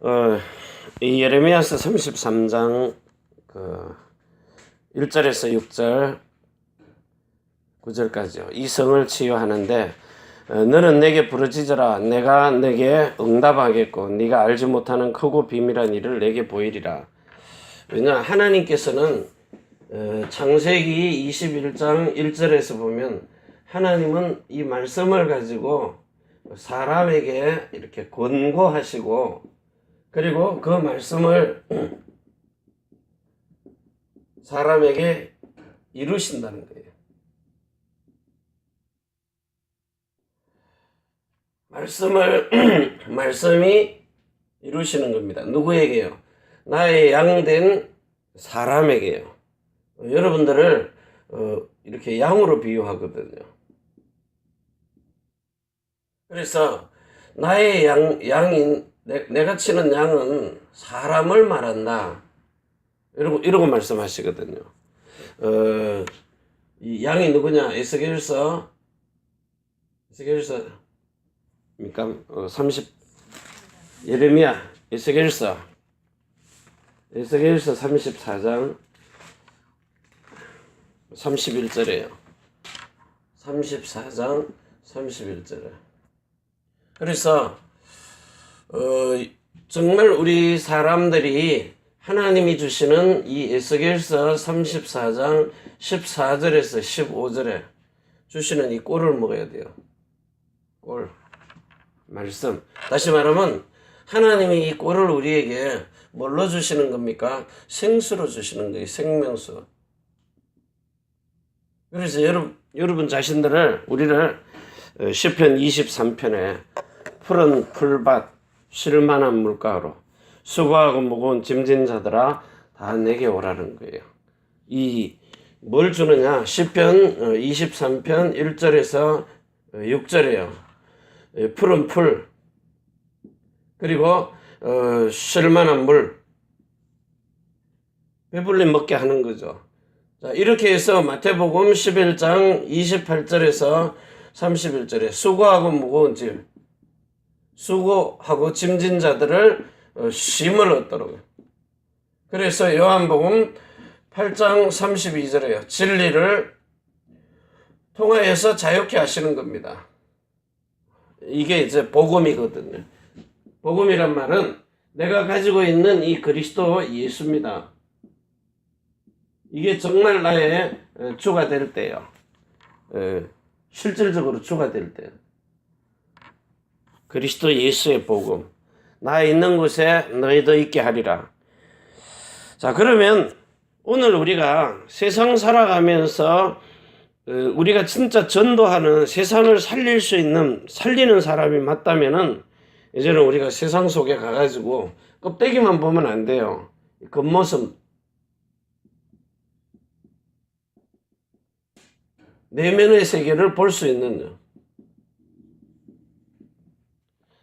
어, 이 예레미야서 33장 그 1절에서 6절 9절까지요. 이 성을 치유하는데 어, 너는 내게 부르짖어라 내가 내게 응답하겠고 네가 알지 못하는 크고 비밀한 일을 내게 보이리라. 왜냐 하나님께서는 어, 창세기 21장 1절에서 보면 하나님은 이 말씀을 가지고 사람에게 이렇게 권고하시고 그리고 그 말씀을 사람에게 이루신다는 거예요. 말씀을 말씀이 이루시는 겁니다. 누구에게요? 나의 양된 사람에게요. 어, 여러분들을 어, 이렇게 양으로 비유하거든요. 그래서 나의 양 양인 내, 내가 치는 양은 사람을 말한다. 이러고 이러고 말씀하시거든요. 어, 이 양이 누구냐? 에스겔서 에스겔서 입니까? 어, 30 예레미야 에스겔서 에스겔서 34장 31절에요. 34장 31절에. 그래서 어, 정말 우리 사람들이 하나님이 주시는 이 에스겔서 34장 14절에서 15절에 주시는 이 꼴을 먹어야 돼요. 꼴. 말씀. 다시 말하면 하나님이 이 꼴을 우리에게 뭘로 주시는 겁니까? 생수로 주시는 거예요. 생명수. 그래서 여러분, 여러분 자신들을 우리를 어, 시편 23편에 푸른 풀밭 쉴만한 물가로 수고하고 무거운 짐진 자들아 다 내게 오라는 거예요. 이 뭘 주느냐? 시편 23편 1절에서 6절이에요. 푸른 풀 그리고 어, 쉴만한 물 배불리 먹게 하는 거죠. 자, 이렇게 해서 마태복음 11장 28절에서 31절에 수고하고 무거운 짐 수고하고 짐진 자들을 어, 쉼을 얻도록. 그래서 요한복음 8장 32절에요. 진리를 통하여서 자유케 하시는 겁니다. 이게 이제 복음이거든요. 복음이란 말은 내가 가지고 있는 이 그리스도 예수입니다. 이게 정말 나의 어, 주가 될 때요. 어, 실질적으로 주가 될 때. 그리스도 예수의 복음. 나 있는 곳에 너희도 있게 하리라. 자, 그러면 오늘 우리가 세상 살아가면서 어, 우리가 진짜 전도하는 세상을 살릴 수 있는 살리는 사람이 맞다면은 이제는 우리가 세상 속에 가가지고 껍데기만 보면 안 돼요. 겉모습 내면의 세계를 볼 수 있는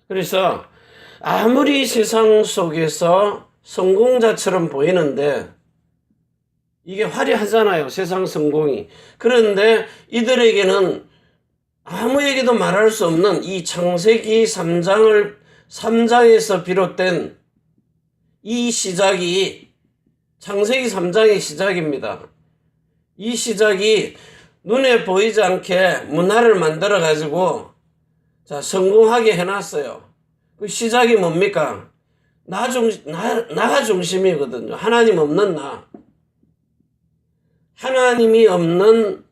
그래서 아무리 세상 속에서 성공자처럼 보이는데 이게 화려하잖아요. 세상 성공이. 그런데 이들에게는 아무에게도 말할 수 없는 이 창세기 3장을 3장에서 비롯된 이 시작이 창세기 3장의 시작입니다. 이 시작이 눈에 보이지 않게 문화를 만들어 가지고 자 성공하게 해놨어요. 그 시작이 뭡니까? 나 중, 나, 나가 중심이거든요. 하나님 없는 나. 하나님이 없는,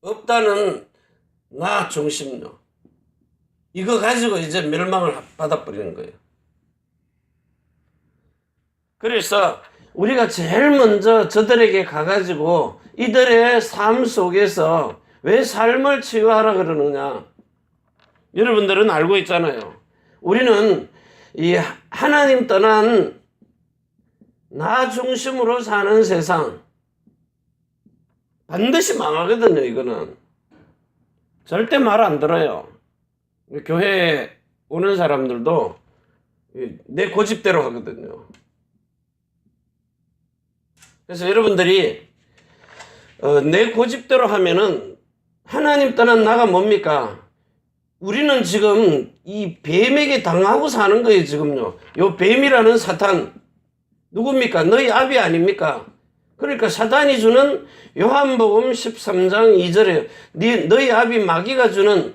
없다는 나 중심요. 이거 가지고 이제 멸망을 받아버리는 거예요. 그래서 우리가 제일 먼저 저들에게 가가지고 이들의 삶 속에서 왜 삶을 치유하라 그러느냐. 여러분들은 알고 있잖아요. 우리는 이 하나님 떠난 나 중심으로 사는 세상 반드시 망하거든요, 이거는. 절대 말 안 들어요. 교회에 오는 사람들도 내 고집대로 하거든요. 그래서 여러분들이 어, 내 고집대로 하면은 하나님 떠난 나가 뭡니까? 우리는 지금 이 뱀에게 당하고 사는 거예요, 지금요. 요 뱀이라는 사탄, 누굽니까? 너희 아비 아닙니까? 그러니까 사탄이 주는 요한복음 13장 2절에 너희 아비 마귀가 주는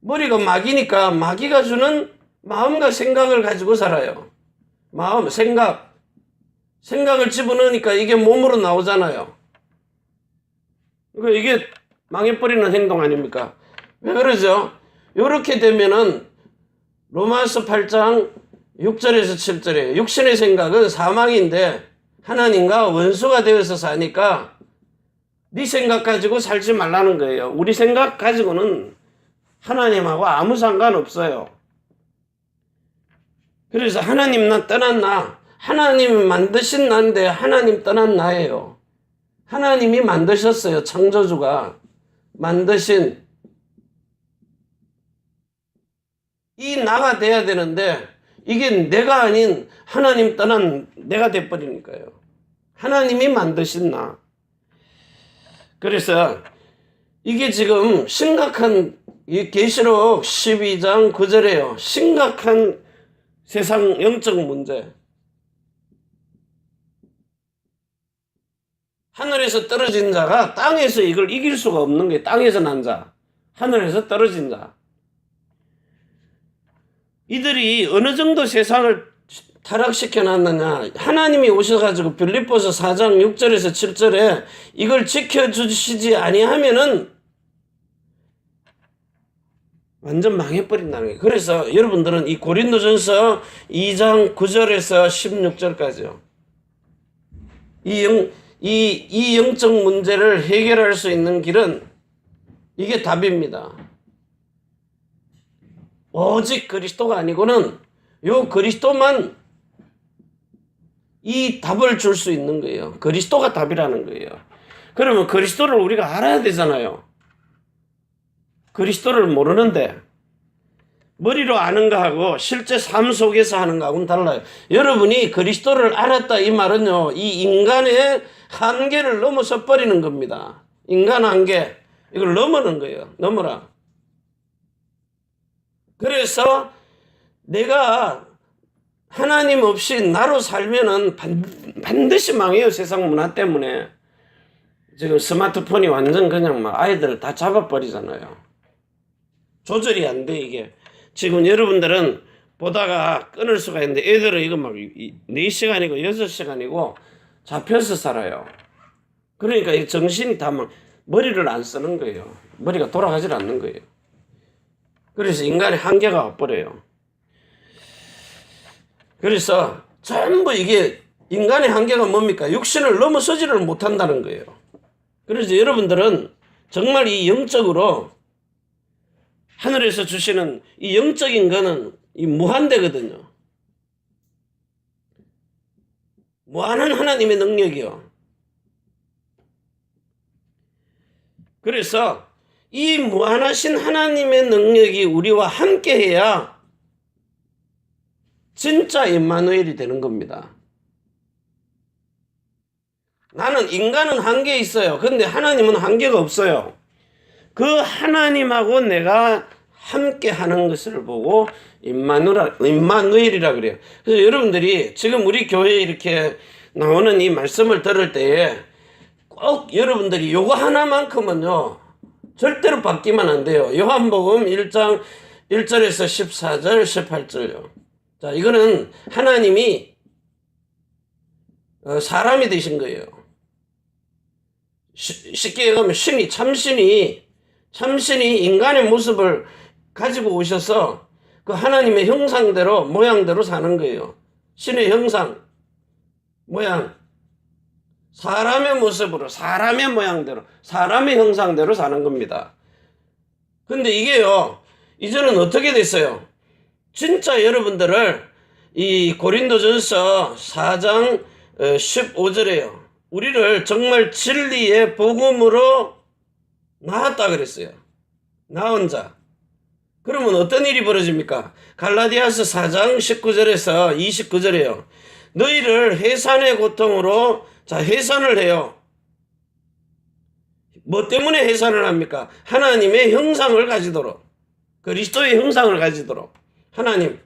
머리가 마귀니까 마귀가 주는 마음과 생각을 가지고 살아요. 마음, 생각. 생각을 집어넣으니까 이게 몸으로 나오잖아요. 그러니까 이게 망해버리는 행동 아닙니까? 왜 그러죠? 이렇게 되면은 로마서 8장 6절에서 7절에 육신의 생각은 사망인데 하나님과 원수가 되어서 사니까 네 생각 가지고 살지 말라는 거예요. 우리 생각 가지고는 하나님하고 아무 상관없어요. 그래서 하나님 나 떠난 나, 하나님 만드신 나인데 하나님 떠난 나예요. 하나님이 만드셨어요. 창조주가 만드신 이 나가 돼야 되는데 이게 내가 아닌 하나님 떠난 내가 돼버리니까요. 하나님이 만드신 나. 그래서 이게 지금 심각한 이 계시록 12장 9절에요. 심각한 세상 영적 문제. 하늘에서 떨어진 자가 땅에서 이걸 이길 수가 없는 게 땅에서 난 자. 하늘에서 떨어진 자. 이들이 어느 정도 세상을 타락시켜 놨느냐. 하나님이 오셔가지고 빌립보서 4장 6절에서 7절에 이걸 지켜주시지 아니하면은 완전 망해버린다는 거예요. 그래서 여러분들은 이 고린도전서 2장 9절에서 16절까지요. 이 영, 이, 이 영적 문제를 해결할 수 있는 길은 이게 답입니다. 오직 그리스도가 아니고는 요 그리스도만 이 답을 줄 수 있는 거예요. 그리스도가 답이라는 거예요. 그러면 그리스도를 우리가 알아야 되잖아요. 그리스도를 모르는데 머리로 아는 거하고 실제 삶 속에서 하는 거하고는 달라요. 여러분이 그리스도를 알았다 이 말은요. 이 인간의 한계를 넘어서 버리는 겁니다. 인간 한계. 이걸 넘어는 거예요. 넘어라. 그래서 내가 하나님 없이 나로 살면은 반, 반드시 망해요. 세상 문화 때문에. 지금 스마트폰이 완전 그냥 막 아이들을 다 잡아버리잖아요. 조절이 안 돼, 이게. 지금 여러분들은 보다가 끊을 수가 있는데 애들은 이거 막 4시간이고 6시간이고 잡혀서 살아요. 그러니까 이 정신이 다 막 머리를 안 쓰는 거예요. 머리가 돌아가질 않는 거예요. 그래서 인간의 한계가 와버려요. 그래서 전부 이게 인간의 한계가 뭡니까? 육신을 넘어서지를 못한다는 거예요. 그래서 여러분들은 정말 이 영적으로 하늘에서 주시는 이 영적인 거는 이 무한대거든요. 무한한 하나님의 능력이요. 그래서 이 무한하신 하나님의 능력이 우리와 함께 해야 진짜 임마누엘이 되는 겁니다. 나는 인간은 한계 있어요. 근데 하나님은 한계가 없어요. 그 하나님하고 내가 함께 하는 것을 보고 임마누라, 임마누엘이라 그래요. 그래서 여러분들이 지금 우리 교회에 이렇게 나오는 이 말씀을 들을 때에 꼭 여러분들이 요거 하나만큼은요, 절대로 바뀌면 안 돼요. 요한복음 1장 1절에서 14절, 18절요. 자, 이거는 하나님이 어, 사람이 되신 거예요. 쉽게 얘기하면 신이, 참신이, 참신이 인간의 모습을 가지고 오셔서 그 하나님의 형상대로, 모양대로 사는 거예요. 신의 형상, 모양. 사람의 모습으로, 사람의 모양대로, 사람의 형상대로 사는 겁니다. 근데 이게요, 이제는 어떻게 됐어요? 진짜 여러분들을 이 고린도전서 4장 15절에요. 우리를 정말 진리의 복음으로 낳았다 그랬어요. 낳은 자. 그러면 어떤 일이 벌어집니까? 갈라디아서 4장 19절에서 29절에요. 너희를 해산의 고통으로 자 해산을 해요. 뭐 때문에 해산을 합니까? 하나님의 형상을 가지도록. 그리스도의 형상을 가지도록 하나님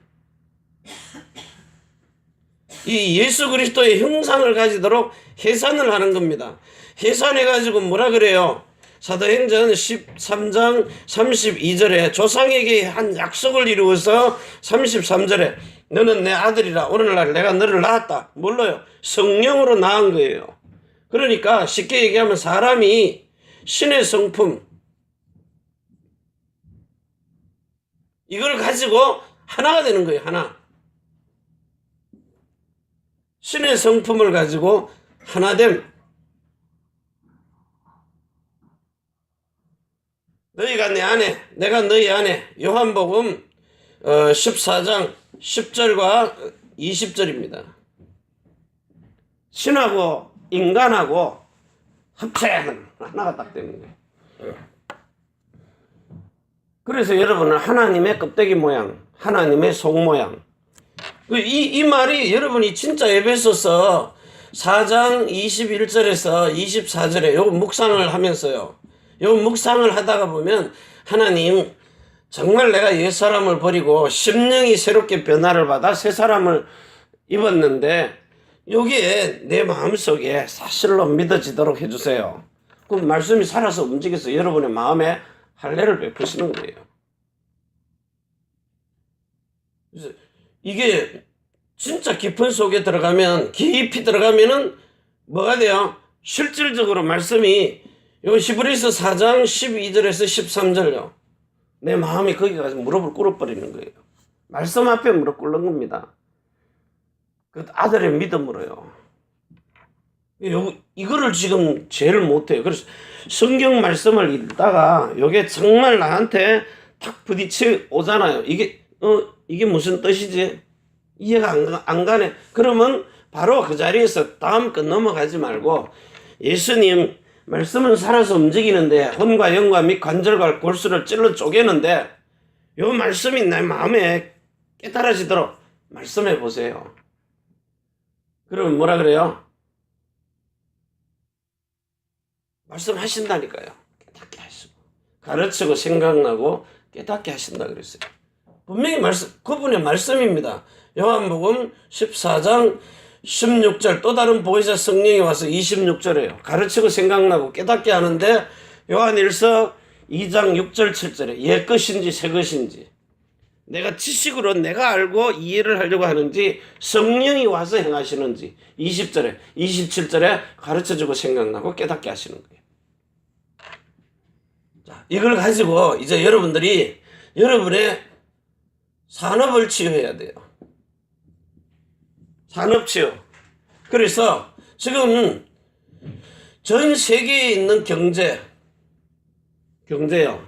이 예수 그리스도의 형상을 가지도록 해산을 하는 겁니다. 해산해 가지고 뭐라 그래요? 사도행전 13장 32절에 조상에게 한 약속을 이루어서 33절에 너는 내 아들이라 오늘날 내가 너를 낳았다. 뭘로요? 성령으로 낳은 거예요. 그러니까 쉽게 얘기하면 사람이 신의 성품 이걸 가지고 하나가 되는 거예요. 하나. 신의 성품을 가지고 하나됨. 너희가 내 안에, 내가 너희 안에, 요한복음 어, 14장 10절과 20절입니다. 신하고 인간하고 합체하는 하나가 딱 되는 거예요. 그래서 여러분은 하나님의 껍데기 모양, 하나님의 속 모양. 그 이, 이 말이 여러분이 진짜 에베소서 4장 21절에서 24절에 요 묵상을 하면서요. 요 묵상을 하다가 보면 하나님 정말 내가 옛 사람을 버리고 심령이 새롭게 변화를 받아 새 사람을 입었는데 여기에 내 마음속에 사실로 믿어지도록 해주세요. 그 말씀이 살아서 움직여서 여러분의 마음에 할례를 베푸시는 거예요. 그래서 이게 진짜 깊은 속에 들어가면 깊이 들어가면은 뭐가 돼요? 실질적으로 말씀이 요 히브리서 4장 12절에서 13절요. 내 마음이 거기 가서 무릎을 꿇어버리는 거예요. 말씀 앞에 무릎 꿇는 겁니다. 그 아들의 믿음으로요. 요, 이거를 지금 제일 못해요. 그래서 성경 말씀을 읽다가 요게 정말 나한테 탁 부딪혀 오잖아요. 이게, 어, 이게 무슨 뜻이지? 이해가 안, 가- 안 가네. 그러면 바로 그 자리에서 다음 거 넘어가지 말고 예수님 말씀은 살아서 움직이는데 혼과 영과 및 관절과 골수를 찔러 쪼개는데 요 말씀이 내 마음에 깨달아지도록 말씀해 보세요. 그러면 뭐라 그래요? 말씀하신다니까요. 깨닫게 하시고 가르치고 생각나고 깨닫게 하신다 그랬어요. 분명히 말씀 그분의 말씀입니다. 요한복음 14장 16절 또 다른 보혜사 성령이 와서 26절에요. 가르치고 생각나고 깨닫게 하는데 요한일서 2장 6절 7절에 옛 것인지 새 것인지 내가 지식으로 내가 알고 이해를 하려고 하는지 성령이 와서 행하시는지 20절에 27절에 가르쳐주고 생각나고 깨닫게 하시는 거예요. 자, 이걸 가지고 이제 여러분들이 여러분의 산업을 치유해야 돼요. 산업 치유. 그래서 지금 전 세계에 있는 경제, 경제요.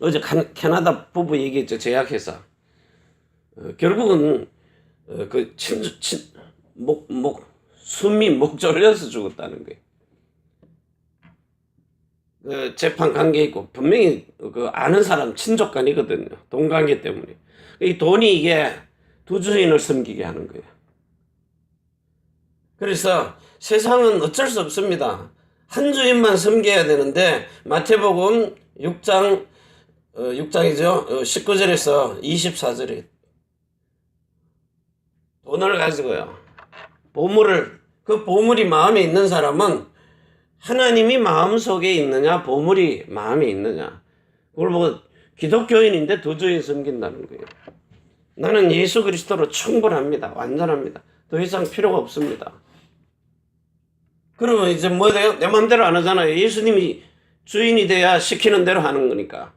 어제 간- 캐나다 부부 얘기했죠. 제약회사. 어, 결국은 어, 그 친, 친, 목, 목, 숨이 목 졸려서 죽었다는 거예요. 그 재판 관계 있고 분명히 그 아는 사람 친족 간이거든요. 돈 관계 때문에. 이 돈이 이게 두 주인을 섬기게 하는 거예요. 그래서 세상은 어쩔 수 없습니다. 한 주인만 섬겨야 되는데 마태복음 6장 어, 6장이죠. 어, 19절에서 24절에 돈을 가지고요. 보물을 그 보물이 마음에 있는 사람은 하나님이 마음 속에 있느냐, 보물이 마음에 있느냐. 그걸 보고 기독교인인데 두 주인 섬긴다는 거예요. 나는 예수 그리스도로 충분합니다. 완전합니다. 더 이상 필요가 없습니다. 그러면 이제 뭐 돼요? 내 마음대로 안 하잖아요. 예수님이 주인이 돼야 시키는 대로 하는 거니까.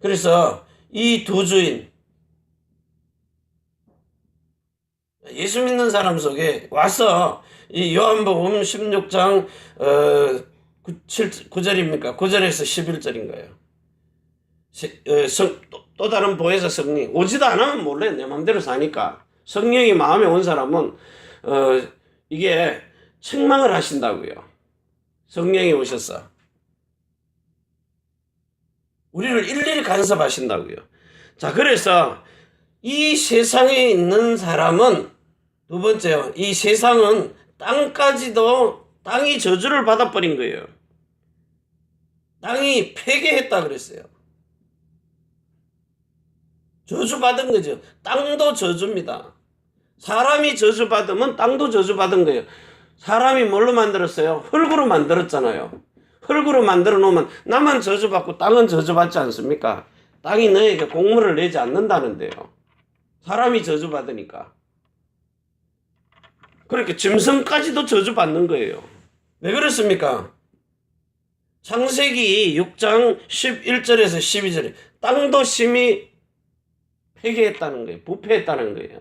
그래서 이 두 주인, 예수 믿는 사람 속에 와서 이 요한복음 16장 어, 9, 7, 9절입니까? 9절에서 11절인가요? 어, 성, 또, 또 다른 보혜사 성령 오지도 않으면 몰래 내 마음대로 사니까 성령이 마음에 온 사람은 어, 이게 책망을 하신다고요. 성령이 오셔서 우리를 일일이 간섭하신다고요. 자, 그래서 이 세상에 있는 사람은 두 번째요. 이 세상은 땅까지도 땅이 저주를 받아버린 거예요. 땅이 폐괴했다 그랬어요. 저주받은 거죠. 땅도 저주입니다. 사람이 저주받으면 땅도 저주받은 거예요. 사람이 뭘로 만들었어요? 흙으로 만들었잖아요. 흙으로 만들어 놓으면 나만 저주받고 땅은 저주받지 않습니까? 땅이 너에게 공물을 내지 않는다는데요. 사람이 저주받으니까. 그렇게 짐승까지도 저주받는 거예요. 왜 그렇습니까? 창세기 6장 11절에서 12절에 땅도 심히 폐기했다는 거예요. 부패했다는 거예요.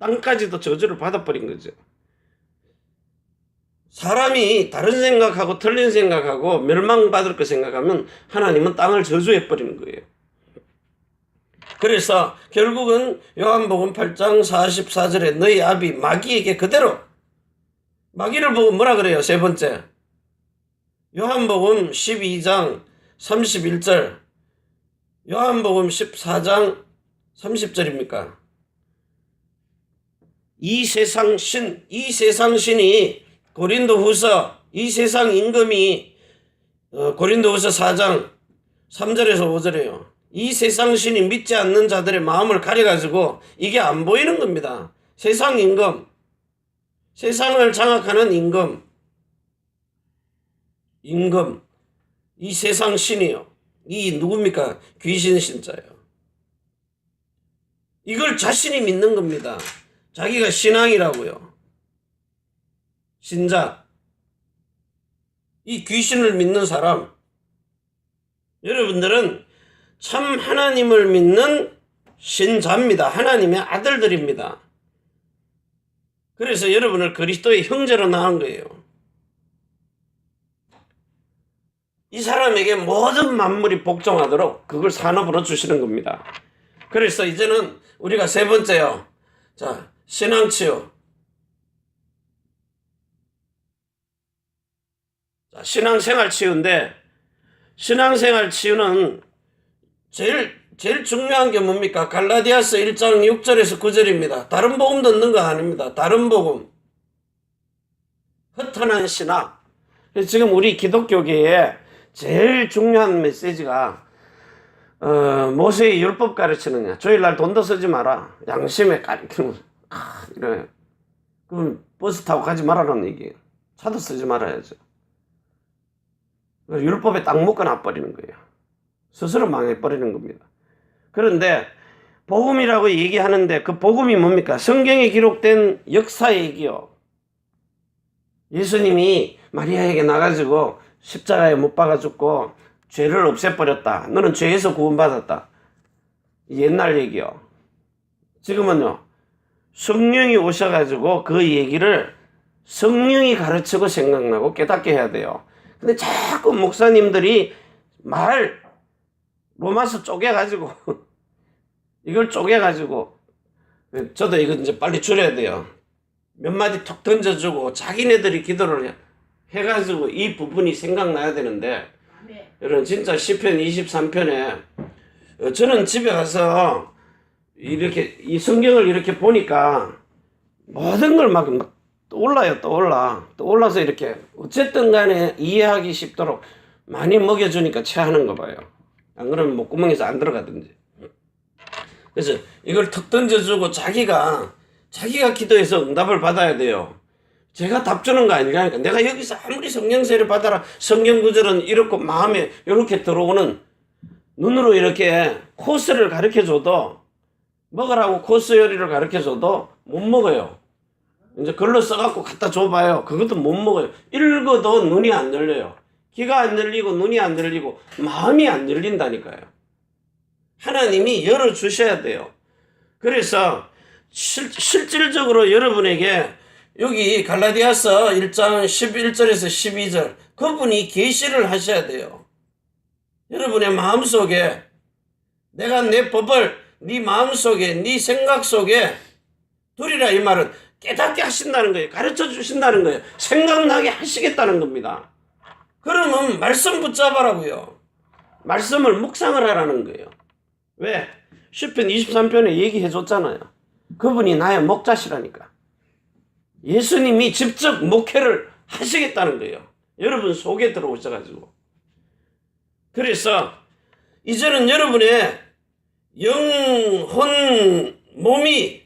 땅까지도 저주를 받아버린 거죠. 사람이 다른 생각하고 틀린 생각하고 멸망받을 거 생각하면 하나님은 땅을 저주해버리는 거예요. 그래서 결국은 요한복음 8장 44절에 너희 아비 마귀에게 그대로 마귀를 보고 뭐라 그래요? 세 번째. 요한복음 12장 31절. 요한복음 14장 30절입니까? 이 세상 신, 이 세상 신이 고린도 후서, 이 세상 임금이 어, 고린도 후서 4장 3절에서 5절에요. 이 세상 신이 믿지 않는 자들의 마음을 가려가지고 이게 안 보이는 겁니다. 세상 임금, 세상을 장악하는 임금, 임금, 이 세상 신이요. 이 누굽니까? 귀신 신자예요. 이걸 자신이 믿는 겁니다. 자기가 신앙이라고요. 신자. 이 귀신을 믿는 사람. 여러분들은 참 하나님을 믿는 신자입니다. 하나님의 아들들입니다. 그래서 여러분을 그리스도의 형제로 낳은 거예요. 이 사람에게 모든 만물이 복종하도록 그걸 산업으로 주시는 겁니다. 그래서 이제는 우리가 세 번째요. 자, 신앙치유. 자, 신앙생활 치유인데, 신앙생활 치유는 제일, 제일 중요한 게 뭡니까? 갈라디아서 1장 6절에서 9절입니다. 다른 복음 듣는 거 아닙니다. 다른 복음. 허탄한. 그래서 지금 우리 기독교계에 제일 중요한 메시지가 어, 모세의 율법 가르치느냐. 주일날 돈도 쓰지 마라. 양심에 가르치는 아, 이래. 그럼 버스 타고 가지 말라는 얘기예요. 차도 쓰지 말아야죠. 율법에 딱 묶어놔 버리는 거예요. 스스로 망해버리는 겁니다. 그런데 복음이라고 얘기하는데 그 복음이 뭡니까? 성경에 기록된 역사 얘기요. 예수님이 마리아에게 나가지고 십자가에 못 박아 죽고 죄를 없애버렸다. 너는 죄에서 구원받았다. 옛날 얘기요. 지금은요. 성령이 오셔가지고 그 얘기를 성령이 가르치고 생각나고 깨닫게 해야 돼요. 근데 자꾸 목사님들이 말 로마서 쪼개가지고 이걸 쪼개가지고 저도 이거 이제 빨리 줄여야 돼요. 몇 마디 톡 던져주고 자기네들이 기도를 해- 해가지고 이 부분이 생각나야 되는데 여러분 진짜 시편 23편에 어, 저는 집에 가서 이렇게 이 성경을 이렇게 보니까 모든 걸막 떠올라요 떠올라. 떠올라서 이렇게 어쨌든 간에 이해하기 쉽도록 많이 먹여주니까 체하는 거 봐요. 안 그러면 목구멍에서 안 들어가든지. 그래서 이걸 턱 던져주고 자기가 자기가 기도해서 응답을 받아야 돼요 제가 답 주는 거 아니라니까. 내가 여기서 아무리 성령세를 받아라. 성경 구절은 이렇고 마음에 이렇게 들어오는 눈으로 이렇게 코스를 가르쳐 줘도 먹으라고 코스 요리를 가르쳐 줘도 못 먹어요. 이제 글로 써갖고 갖다 줘봐요. 그것도 못 먹어요. 읽어도 눈이 안 열려요. 귀가 안 열리고 눈이 안 열리고 마음이 안 열린다니까요. 하나님이 열어주셔야 돼요. 그래서 실, 실질적으로 여러분에게 여기 갈라디아서 1장 11절에서 12절 그분이 계시를 하셔야 돼요. 여러분의 마음속에 내가 내 법을 네 마음속에 네 생각 속에 두리라 이 말은 깨닫게 하신다는 거예요. 가르쳐 주신다는 거예요. 생각나게 하시겠다는 겁니다. 그러면 말씀 붙잡아라고요. 말씀을 묵상을 하라는 거예요. 왜? 10편 23편에 얘기해 줬잖아요. 그분이 나의 목자시라니까. 예수님이 직접 목회를 하시겠다는 거예요. 여러분 속에 들어오셔가지고. 그래서 이제는 여러분의 영혼 몸이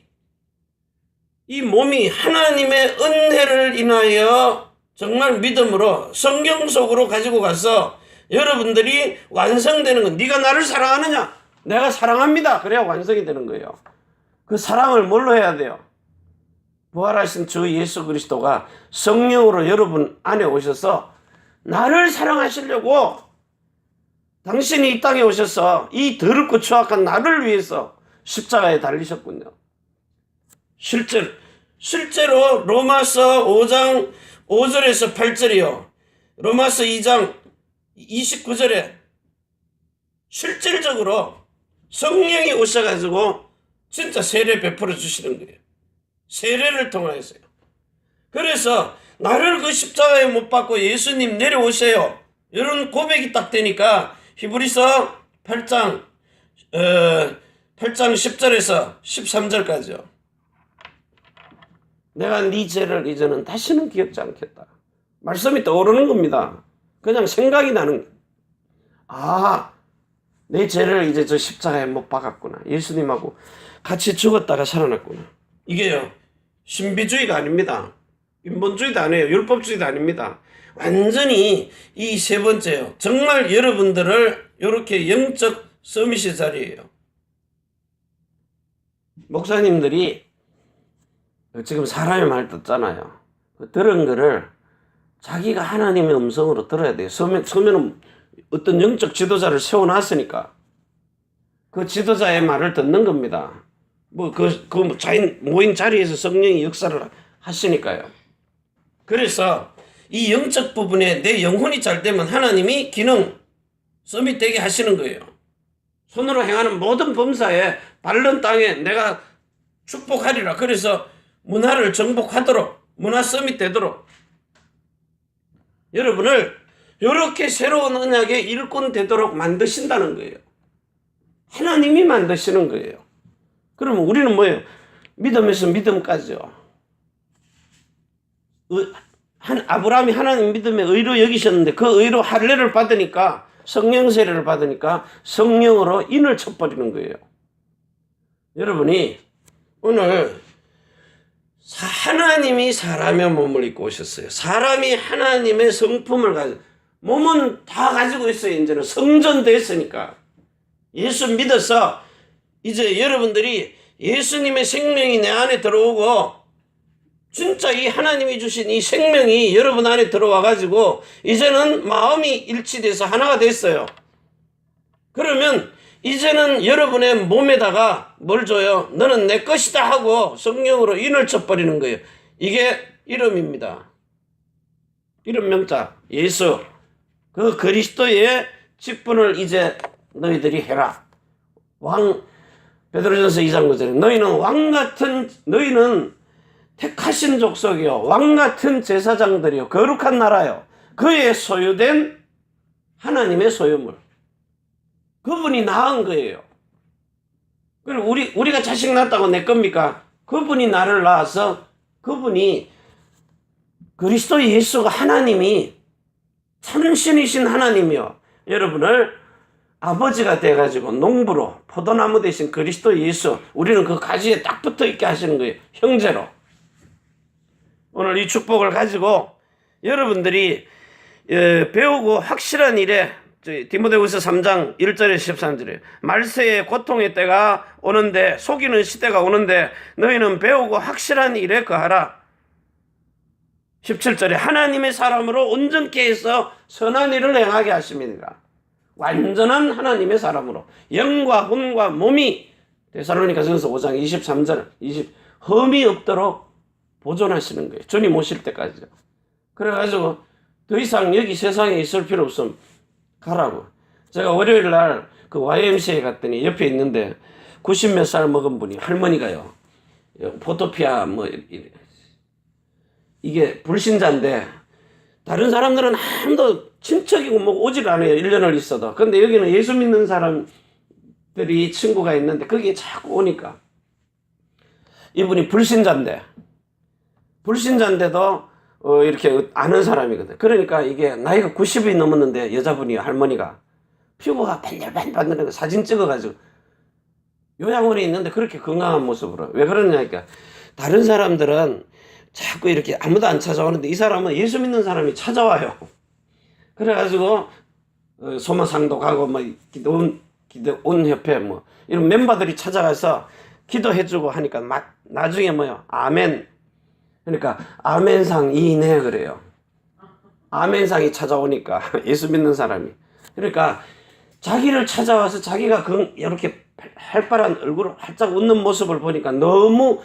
이 몸이 하나님의 은혜를 인하여 정말 믿음으로 성경 속으로 가지고 가서 여러분들이 완성되는 건 네가 나를 사랑하느냐? 내가 사랑합니다. 그래야 완성이 되는 거예요. 그 사랑을 뭘로 해야 돼요? 부활하신 주 예수 그리스도가 성령으로 여러분 안에 오셔서 나를 사랑하시려고 당신이 이 땅에 오셔서 이 더럽고 추악한 나를 위해서 십자가에 달리셨군요. 실제로, 실제로 로마서 5장 5절에서 8절이요. 로마서 2장 29절에 실질적으로 성령이 오셔가지고 진짜 세례 베풀어 주시는 거예요. 세례를 통하여서요. 그래서 나를 그 십자가에 못 박고 예수님 내려오세요. 이런 고백이 딱 되니까 히브리서 8장 어, 8장 10절에서 13절까지요. 내가 네 죄를 이제는 다시는 기억지 않겠다. 말씀이 떠오르는 겁니다. 그냥 생각이 나는. 아, 내 죄를 이제 저 십자가에 못 박았구나. 예수님하고 같이 죽었다가 살아났구나. 이게요, 신비주의가 아닙니다. 인본주의도 아니에요. 율법주의도 아닙니다. 완전히 이 세 번째요. 정말 여러분들을 이렇게 영적 서밋의 자리예요. 목사님들이 지금 사람의 말 듣잖아요. 그 들은 거를 자기가 하나님의 음성으로 들어야 돼요. 서면, 서면은 어떤 영적 지도자를 세워놨으니까 그 지도자의 말을 듣는 겁니다. 뭐, 그, 그 자인, 모인 자리에서 성령이 역사를 하시니까요. 그래서 이 영적 부분에 내 영혼이 잘 되면 하나님이 기능, 서밋 되게 하시는 거예요. 손으로 행하는 모든 범사에 바른 땅에 내가 축복하리라. 그래서 문화를 정복하도록, 문화 서밋 되도록 여러분을 이렇게 새로운 언약의 일꾼 되도록 만드신다는 거예요. 하나님이 만드시는 거예요. 그러면 우리는 뭐예요? 믿음에서 믿음까지요. 의- 한 아브라함이 하나님 믿음에 의로 여기셨는데 그 의로 할례를 받으니까 성령 세례를 받으니까 성령으로 인을 쳐버리는 거예요. 여러분이 오늘 사- 하나님이 사람의 몸을 입고 오셨어요. 사람이 하나님의 성품을 가지고 몸은 다 가지고 있어요. 이제는 성전됐으니까 예수 믿어서 이제 여러분들이 예수님의 생명이 내 안에 들어오고 진짜 이 하나님이 주신 이 생명이 여러분 안에 들어와 가지고 이제는 마음이 일치돼서 하나가 됐어요. 그러면 이제는 여러분의 몸에다가 뭘 줘요? 너는 내 것이다 하고 성령으로 인을 쳐버리는 거예요. 이게 이름입니다. 이름 명자 예수 그 그리스도의 직분을 이제 너희들이 해라. 왕 베드로전서 2장 9절에 너희는 왕 같은 너희는 택하신 족속이요. 왕 같은 제사장들이요. 거룩한 나라요. 그의 소유된 하나님의 소유물. 그분이 낳은 거예요. 그리고 우리 우리가 자식 낳았다고 내 겁니까? 그분이 나를 낳아서 그분이 그리스도 예수가 하나님이 참신이신 하나님이요. 여러분을 아버지가 돼가지고 농부로 포도나무 대신 그리스도 예수 우리는 그 가지에 딱 붙어 있게 하시는 거예요. 형제로. 오늘 이 축복을 가지고 여러분들이 예, 배우고 확실한 일에 디모데후서 3장 1절에 13절에 말세의 고통의 때가 오는데 속이는 시대가 오는데 너희는 배우고 확실한 일에 거하라. 17절에 하나님의 사람으로 온전케 해서 선한 일을 행하게 하십니다. 완전한 하나님의 사람으로 영과魂과 몸이 데살로니가전서 5장 23절 20 흠이 없도록 보존하시는 거예요. 주님 오실 때까지요. 그래가지고 더 이상 여기 세상에 있을 필요 없음 가라고. 제가 월요일 날 그 YMCA 갔더니 옆에 있는데 90 몇 살 먹은 분이 할머니가요. 포토피아 뭐 이- 이게 불신자인데 다른 사람들은 아무도 친척이고 뭐 오질 않아요. 1년을 있어도. 근데 여기는 예수 믿는 사람들이 친구가 있는데 거기에 자꾸 오니까 이분이 불신자인데 불신자인데도 어, 이렇게 아는 사람이거든. 그러니까 이게 나이가 90이 넘었는데 여자분이 할머니가 피부가 반들반들반들 사진 찍어가지고 요양원에 있는데 그렇게 건강한 모습으로 왜 그러냐니까 다른 사람들은 자꾸 이렇게 아무도 안 찾아오는데 이 사람은 예수 믿는 사람이 찾아와요. 그래가지고 어, 소마상도 가고 뭐 기도원 기도원 협회 뭐 이런 멤버들이 찾아가서 기도해주고 하니까 막 나중에 뭐요? 아멘. 그러니까 아멘상 이네 그래요. 아멘상이 찾아오니까 예수 믿는 사람이. 그러니까 자기를 찾아와서 자기가 그 이렇게 활발한 얼굴을 활짝 웃는 모습을 보니까 너무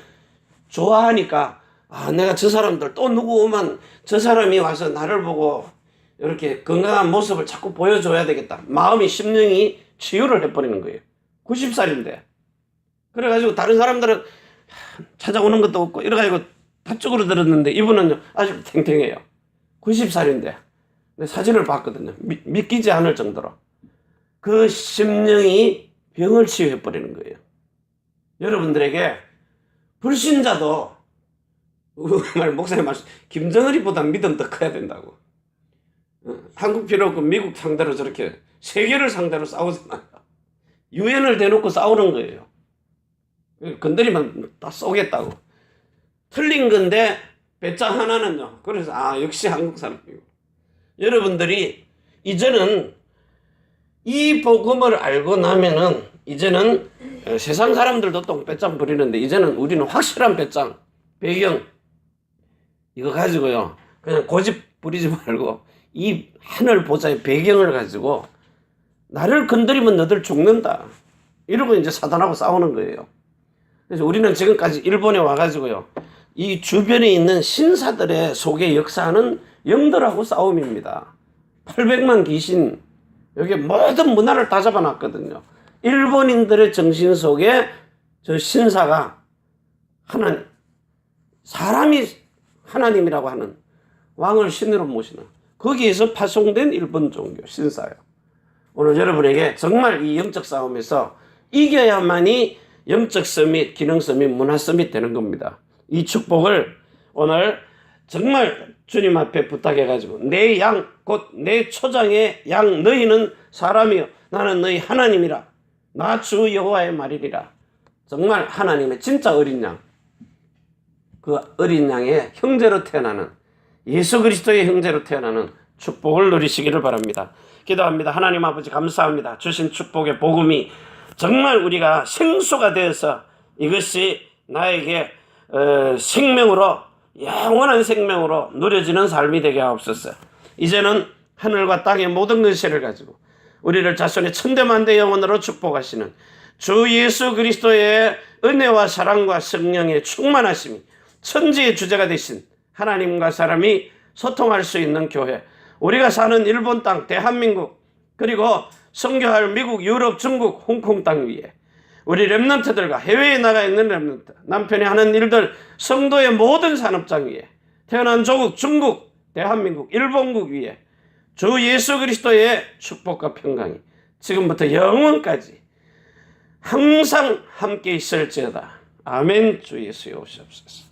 좋아하니까 아 내가 저 사람들 또 누구 오면 저 사람이 와서 나를 보고 이렇게 건강한 모습을 자꾸 보여줘야 되겠다. 마음이 심령이 치유를 해버리는 거예요. 90살인데. 그래가지고 다른 사람들은 하, 찾아오는 것도 없고 이래가지고 다쪽으로 들었는데 이분은 아주 탱탱해요. 90살인데. 내 사진을 봤거든요. 미- 믿기지 않을 정도로. 그 심령이 병을 치유해 버리는 거예요. 여러분들에게 불신자도 말 목사님 말씀 김정은이보다 믿음 더 커야 된다고. 어, 한국 필요 없고 미국 상대로 저렇게 세계를 상대로 싸우잖아요. 유엔을 대놓고 싸우는 거예요. 건드리면 다 쏘겠다고. 틀린 건데 배짱 하나는요. 그래서 아 역시 한국 사람이고. 여러분들이 이제는 이 복음을 알고 나면은 이제는 어, 세상 사람들도 똥 배짱 부리는데 이제는 우리는 확실한 배짱 배경 이거 가지고요 그냥 고집 부리지 말고 이 하늘 보좌의 배경을 가지고 나를 건드리면 너들 죽는다. 이러고 이제 사단하고 싸우는 거예요. 그래서 우리는 지금까지 일본에 와가지고요 이 주변에 있는 신사들의 속에 역사하는 영들하고 싸움입니다. 800만 귀신 여기 모든 문화를 다 잡아놨거든요. 일본인들의 정신 속에 저 신사가 하나님, 사람이 하나님이라고 하는 왕을 신으로 모시는 거기에서 파송된 일본 종교 신사예요. 오늘 여러분에게 정말 이 영적 싸움에서 이겨야만이 영적 서밋, 기능 서밋, 문화 서밋 되는 겁니다. 이 축복을 오늘 정말 주님 앞에 부탁해가지고 내 양, 곧 내 초장의 양 너희는 사람이요 나는 너희 하나님이라 나 주 여호와의 말이리라 정말 하나님의 진짜 어린 양 그 어린 양의 형제로 태어나는 예수 그리스도의 형제로 태어나는 축복을 누리시기를 바랍니다. 기도합니다. 하나님 아버지 감사합니다. 주신 축복의 복음이 정말 우리가 생수가 되어서 이것이 나에게 어, 생명으로 영원한 생명으로 누려지는 삶이 되게 하옵소서. 이제는 하늘과 땅의 모든 근세를 가지고 우리를 자손의 천대만대 영혼으로 축복하시는 주 예수 그리스도의 은혜와 사랑과 성령의 충만하심이 천지의 주제가 되신 하나님과 사람이 소통할 수 있는 교회 우리가 사는 일본 땅 대한민국 그리고 선교할 미국 유럽 중국 홍콩 땅 위에 우리 랩런트들과 해외에 나가 있는 랩런트 남편이 하는 일들 성도의 모든 산업장 위에 태어난 조국 중국 대한민국 일본국 위에 주 예수 그리스도의 축복과 평강이 지금부터 영원까지 항상 함께 있을지어다. 아멘 주 예수여 오시옵소서.